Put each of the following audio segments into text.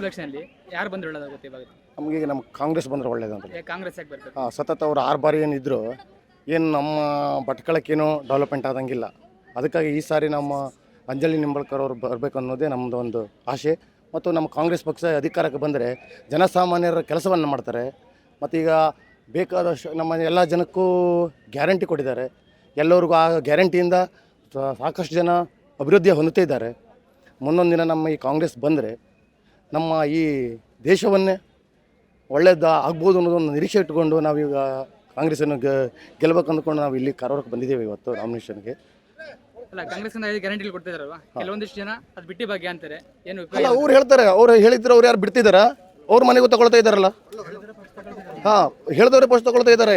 ಎಲೆಕ್ಷನಲ್ಲಿ ಯಾರು ಬಂದ್ರೆ ಒಳ್ಳೇದಾಗುತ್ತೆ ಇವಾಗ? ನಮಗೆ ನಮ್ಮ ಕಾಂಗ್ರೆಸ್ ಬಂದರೆ ಒಳ್ಳೇದಂತ ಯಾಕೆ ಕಾಂಗ್ರೆಸ್ ಯಾಕೆ ಬರ್ಬೇಕು? ಆ, ಸತತ ಅವ್ರು ಆರು ಬಾರಿ ಏನಿದ್ರು ಏನು ನಮ್ಮ ಭಟ್ಕಳಕ್ಕೇನು ಡೆವಲಪ್ಮೆಂಟ್ ಆದಂಗಿಲ್ಲ. ಅದಕ್ಕಾಗಿ ಈ ಸಾರಿ ನಮ್ಮ ಅಂಜಲಿ ನಿಂಬಳ್ಕರ್ ಅವರು ಬರಬೇಕು ಅನ್ನೋದೇ ನಮ್ಮದು ಒಂದು ಆಸೆ ಮತ್ತು ನಮ್ಮ ಕಾಂಗ್ರೆಸ್ ಪಕ್ಷ ಅಧಿಕಾರಕ್ಕೆ ಬಂದರೆ ಜನಸಾಮಾನ್ಯರ ಕೆಲಸವನ್ನು ಮಾಡ್ತಾರೆ. ಮತ್ತು ಈಗ ಬೇಕಾದಷ್ಟು ನಮ್ಮ ಎಲ್ಲ ಜನಕ್ಕೂ ಗ್ಯಾರಂಟಿ ಕೊಟ್ಟಿದ್ದಾರೆ. ಎಲ್ಲರಿಗೂ ಆ ಗ್ಯಾರಂಟಿಯಿಂದ ಸಾಕಷ್ಟು ಜನ ಅಭಿವೃದ್ಧಿ ಹೊಂದುತ್ತಿದ್ದಾರೆ. ಮುಂದೊಂದು ದಿನ ನಮ್ಮ ಈ ಕಾಂಗ್ರೆಸ್ ಬಂದರೆ ನಮ್ಮ ಈ ದೇಶವನ್ನೇ ಒಳ್ಳೆಯದ ಆಗ್ಬೋದು ಅನ್ನೋದೊಂದು ನಿರೀಕ್ಷೆ ಇಟ್ಕೊಂಡು ನಾವೀಗ ಕಾಂಗ್ರೆಸ್ಸನ್ನು ಕಾಂಗ್ರೆಸನ್ನ ಗೆಲ್ಬೇಕು ಅಂದ್ಕೊಂಡು ನಾವು ಇಲ್ಲಿ ಕಾರವಾರಕ್ಕೆ ಬಂದಿದ್ದೇವೆ ಇವತ್ತು ನಾಮಿನೇಷನ್ಗೆ ಅಲ್ಲ ಕಾಂಗ್ರೆಸ್ಸಿಂದ ಐದು ಗ್ಯಾರಂಟಿ ಕೊಡ್ತಿದಾರಲ್ವಾ? ಕೆಲವೊಂದಿಷ್ಟು ಜನ ಅದು ಬಿಟ್ಟಿ ಭಾಗ್ಯ ಅಂತಾರೆ. ಏನು ಅಲ್ಲ ಅವ್ರು ಹೇಳ್ತಾರೆ ಅವ್ರು ಹೇಳಿದ್ರು ಅವ್ರು ಯಾರು ಬಿಡ್ತಿದ್ದಾರಾ ಅವ್ರ ಮನೆಗೂ ತಗೊಳ್ತಾ ಇದ್ದಾರಲ್ಲ ಹಾಂ ಹೇಳಿದವ್ರೆ ಫಸ್ಟ್ ತಗೊಳ್ತಾ ಇದ್ದಾರೆ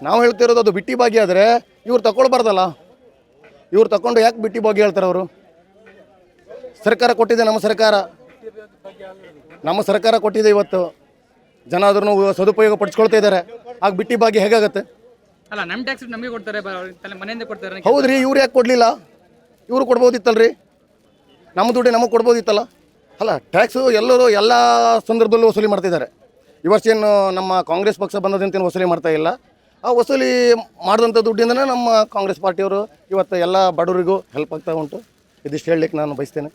ನಾವು ಹೇಳ್ತಿರೋದು ಅದು ಬಿಟ್ಟಿ ಭಾಗ್ಯ ಆದರೆ ಇವ್ರು ತಗೊಳ್ಬಾರ್ದಲ್ಲ. ಇವ್ರು ತಗೊಂಡು ಯಾಕೆ ಬಿಟ್ಟಿ ಭಾಗ್ಯ ಹೇಳ್ತಾರೆ ಅವರು? ಸರ್ಕಾರ ಕೊಟ್ಟಿದೆ ನಮ್ಮ ಸರ್ಕಾರ. ನಮ್ಮ ಸರ್ಕಾರ ಕೊಟ್ಟಿದೆ ಇವತ್ತು. ಜನ ಅದನ್ನು ಸದುಪಯೋಗ ಪಡಿಸ್ಕೊಳ್ತಾ ಇದ್ದಾರೆ. ಆಗ ಬಿಟ್ಟಿ ಬಾಗಿ ಹೇಗಾಗತ್ತೆ? ಅಲ್ಲ ನಮ್ಮ ಟ್ಯಾಕ್ಸ್ ನಮಗೆ ಕೊಡ್ತಾರೆ ಮನೆಯಿಂದ ಕೊಡ್ತಾರೆ ಹೌದ್ರಿ ಇವ್ರು ಯಾಕೆ ಕೊಡಲಿಲ್ಲ? ಇವರು ಕೊಡ್ಬೋದಿತ್ತಲ್ರಿ? ನಮ್ಮ ದುಡ್ಡು ನಮಗೆ ಕೊಡ್ಬೋದಿತ್ತಲ್ಲ? ಅಲ್ಲ ಟ್ಯಾಕ್ಸು ಎಲ್ಲರೂ ಎಲ್ಲ ಸಂದರ್ಭದಲ್ಲೂ ವಸೂಲಿ ಮಾಡ್ತಿದ್ದಾರೆ ಈ ವರ್ಷ ಏನು ನಮ್ಮ ಕಾಂಗ್ರೆಸ್ ಪಕ್ಷ ಬಂದದಂತೇನು ವಸೂಲಿ ಮಾಡ್ತಾ ಇಲ್ಲ. ಆ ವಸೂಲಿ ಮಾಡಿದಂಥ ದುಡ್ಡಿಂದನೇ ನಮ್ಮ ಕಾಂಗ್ರೆಸ್ ಪಾರ್ಟಿಯವರು ಇವತ್ತು ಎಲ್ಲ ಬಡವರಿಗೂ ಹೆಲ್ಪ್ ಆಗ್ತಾ ಉಂಟು. ಇದಿಷ್ಟು ಹೇಳಲಿಕ್ಕೆ ನಾನು ಬಯಸ್ತೇನೆ.